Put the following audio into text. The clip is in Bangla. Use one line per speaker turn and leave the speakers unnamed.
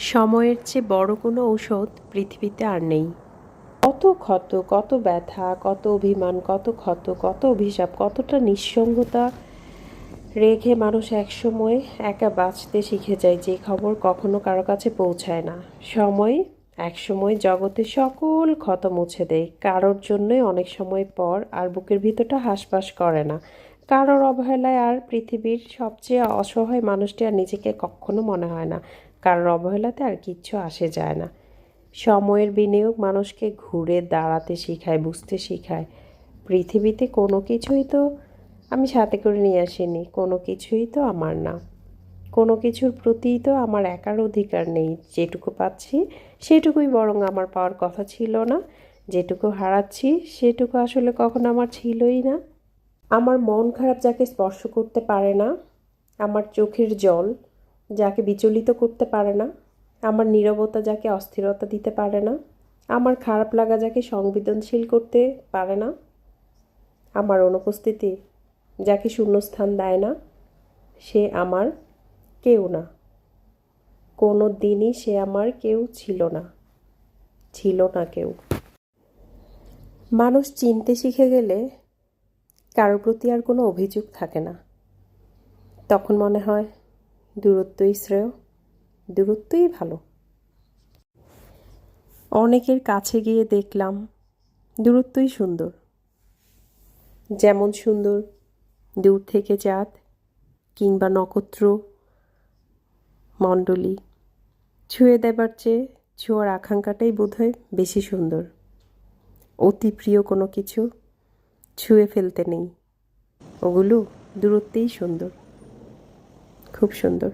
সময়ের চেয়ে বড় কোনো ঔষধ পৃথিবীতে আর নেই। কত ক্ষত, কত ব্যথা, কত অভিমান, কত ক্ষত, কত অভিশাপ, কতটা নিঃসঙ্গতা রেখে মানুষ একসময় একা বাঁচতে শিখে যায় যে খবর কখনো কারও কাছে পৌঁছায় না। সময় একসময় জগতে সকল ক্ষত মুছে দেয়। কারোর জন্যই অনেক সময় পর আর বুকের ভিতরটা হাঁসফাঁস করে না। কারোর অবহেলায় আর পৃথিবীর সবচেয়ে অসহায় মানুষটি আর নিজেকে কখনো মনে হয় না। কারোর অবহেলাতে আর কিচ্ছু আসে যায় না। সময়ের বিনিয়োগ মানুষকে ঘুরে দাঁড়াতে শেখায়, বুঝতে শেখায়। পৃথিবীতে কোনো কিছুই তো আমি সাথে করে নিয়ে আসিনি, কোনো কিছুই তো আমার না। কোনো কিছুর প্রতিই তো আমার একার অধিকার নেই। যেটুকু পাচ্ছি সেটুকুই বরং আমার পাওয়ার কথা ছিল না। যেটুকু হারাচ্ছি সেটুকু আসলে কখনো আমার ছিলই না। আমার মন খারাপ যাকে স্পর্শ করতে পারে না, আমার চোখের জল যাকে বিচলিত করতে পারে না, আমার নীরবতা যাকে অস্থিরতা দিতে পারে না, আমার খারাপ লাগা যাকে সংবেদনশীল করতে পারে না, আমার অনুপস্থিতি যাকে শূন্যস্থান দেয় না, সে আমার কেউ না। কোনো দিনই সে আমার কেউ ছিল না ছিল না কেউ। মানুষ চিনতে শিখে গেলে কারোর প্রতি আর কোনো অভিযোগ থাকে না। তখন মনে হয়, দূরত্বই শ্রেয়, দূরত্বই ভালো। অনেকের কাছে গিয়ে দেখলাম, দূরত্বই সুন্দর। যেমন সুন্দর, দূর থেকে চাঁদ কিংবা নক্ষত্র, মণ্ডলী। ছুঁয়ে দেবার চেয়ে ছোঁয়ার আকাঙ্ক্ষাটাই বোধহয় বেশি সুন্দর। অতি প্রিয় কোনো কিছু ছুঁয়ে ফেলতে নেই। ওগুলো দূরত্বেই সুন্দর। খুব সুন্দর।